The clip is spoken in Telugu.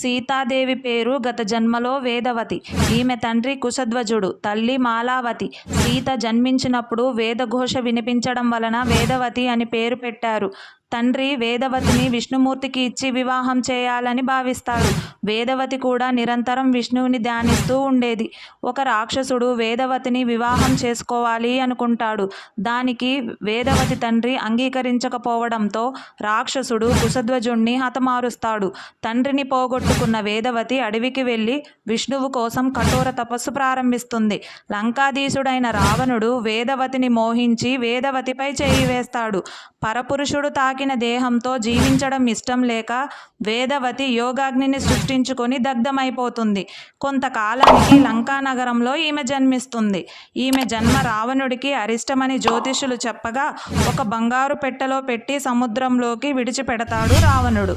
సీతాదేవి పేరు గత జన్మలో వేదవతి. ఈమె తండ్రి కుశధ్వజుడు తల్లి మాలావతి. సీత జన్మించినప్పుడు వేదఘోష వినిపించడం వలన వేదవతి అని పేరు పెట్టారు. తండ్రి వేదవతిని విష్ణుమూర్తికి ఇచ్చి వివాహం చేయాలని భావిస్తాడు. వేదవతి కూడా నిరంతరం విష్ణువుని ధ్యానిస్తూ ఉండేది. ఒక రాక్షసుడు వేదవతిని వివాహం చేసుకోవాలి అనుకుంటాడు. దానికి వేదవతి తండ్రి అంగీకరించకపోవడంతో రాక్షసుడు కుశధ్వజుణ్ణి హతమారుస్తాడు. తండ్రిని పోగొట్టుకున్న వేదవతి అడవికి వెళ్ళి విష్ణువు కోసం కఠోర తపస్సు ప్రారంభిస్తుంది. లంకాధీశుడైన రావణుడు వేదవతిని మోహించి వేదవతిపై చేయి వేస్తాడు. పరపురుషుడు తాకిన దేహంతో జీవించడం ఇష్టం లేక వేదవతి యోగాగ్నిని సృష్టించుకొని దగ్ధమైపోతుంది. కొంతకాలానికి లంకా నగరంలో ఈమె జన్మిస్తుంది. ఈమె జన్మ రావణుడికి అరిష్టమని జ్యోతిషులు చెప్పగా ఒక బంగారు పెట్టెలో పెట్టి సముద్రంలోకి విడిచిపెడతాడు రావణుడు.